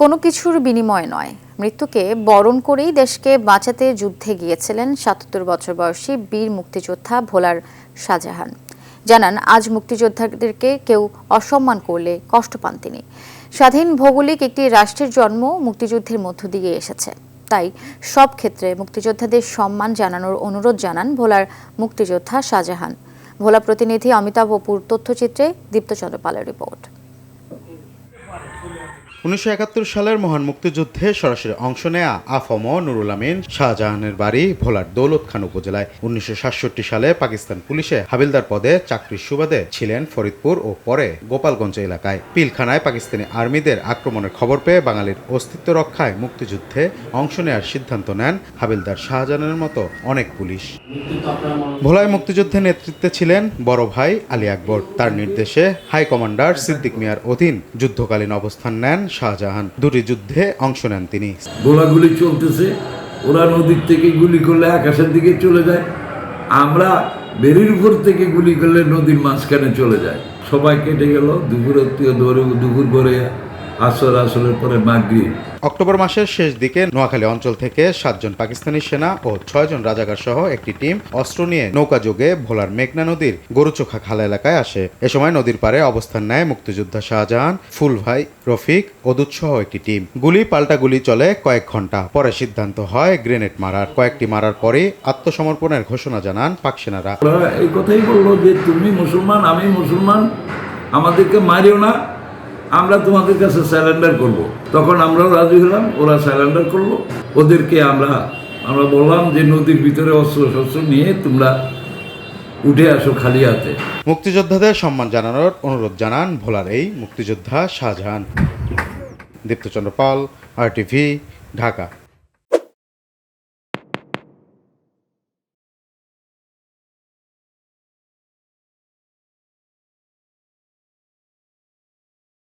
কোনো কিছুর বিনিময় নয়। মৃত্যুকে বরণ করেই দেশকে বাঁচাতে যুদ্ধে গিয়েছিলেন সাতাত্তর বছর বয়সী বীর মুক্তিযোদ্ধা ভোলার শাহজাহান। জানান, আজ মুক্তিযোদ্ধাদেরকে কেউ অসম্মান করলে কষ্ট পান তিনি। স্বাধীন ভৌগোলিক একটি রাষ্ট্রের জন্ম মুক্তিযুদ্ধের মধ্য দিয়ে এসেছে। তাই সব ক্ষেত্রে মুক্তিযোদ্ধাদের সম্মান জানানোর অনুরোধ জানান ভোলার মুক্তিযোদ্ধা শাহজাহান। ভোলা প্রতিনিধি অমিতাভ অপুর তথ্যচিত্রে দীপ্তচন্দ্র পালের রিপোর্ট। উনিশশো একাত্তর সালের মহান মুক্তিযুদ্ধে সরাসরি অংশ নেয়া আফম নুরুল আমিন শাহজাহানের বাড়ি ভোলার দৌলত খান উপজেলায়। উনিশশো সাতষট্টি সালে পাকিস্তান পুলিশে হাবিলদার পদে চাকরির সুবাদে ছিলেন ফরিদপুর ও পরে গোপালগঞ্জ এলাকায়। পিলখানায় পাকিস্তানি আর্মিদের আক্রমণের খবর পেয়ে বাঙালির অস্তিত্ব রক্ষায় মুক্তিযুদ্ধে অংশ নেয়ার সিদ্ধান্ত নেন হাবিলদার শাহজাহানের মতো অনেক পুলিশ। ভোলায় মুক্তিযুদ্ধে নেতৃত্বে ছিলেন বড় ভাই আলী আকবর। তার নির্দেশে হাই কমান্ডার সিদ্দিক মিয়ার অধীন যুদ্ধকালীন অবস্থান নেন শাহজাহান। দুটি যুদ্ধে অংশ নেন তিনি। গোলাগুলি চলতেছে। ওরা নদীর থেকে গুলি করলে আকাশের দিকে চলে যায়। আমরা বেরির উপর থেকে গুলি করলে নদীর মাঝখানে চলে যায়। সবাই কেটে গেল। দুপুর ধরে দুপুর করে আসর আসরের পরে মাগরিব। অক্টোবর মাসের শেষ দিকে নোয়াখালী অঞ্চল থেকে সাতজন পাকিস্তানি সেনা ও ছয়জন রাজাকার সহ একটি টিম অস্ত্র নিয়ে নৌকা যোগে ভোলার মেঘনা নদীর গরুচোখা খালা এলাকায় আসে। এ সময় নদীর পাড়ে অবস্থান নেয় মুক্তিযোদ্ধা শাহজাহান ফুলভাই রফিক অদুত সহ একটি টিম। গুলি পাল্টা গুলি চলে কয়েক ঘণ্টা পরে সিদ্ধান্ত হয় গ্রেনেড মারার। কয়েকটি মারার পরে আত্মসমর্পণের ঘোষণা জানান পাক সেনারা। এই কথাই বলল যে তুমি মুসলমান আমি মুসলমান আমাদেরকে মারিও না। আমরা তোমাদের কাছে স্যালেন্ডার করব। তখন আমরাও রাজি হলাম, ওরা স্যালেন্ডার করল। ওদেরকে আমরা আমরা বললাম যে নদীর ভিতরে অস্ত্র শস্ত্র নিয়ে তোমরা উঠে আসো খালি হাতে। মুক্তিযোদ্ধাদের সম্মান জানানোর অনুরোধ জানান ভোলার এই মুক্তিযোদ্ধা Shahjahan. Diptachandra Pal R TV Dhaka.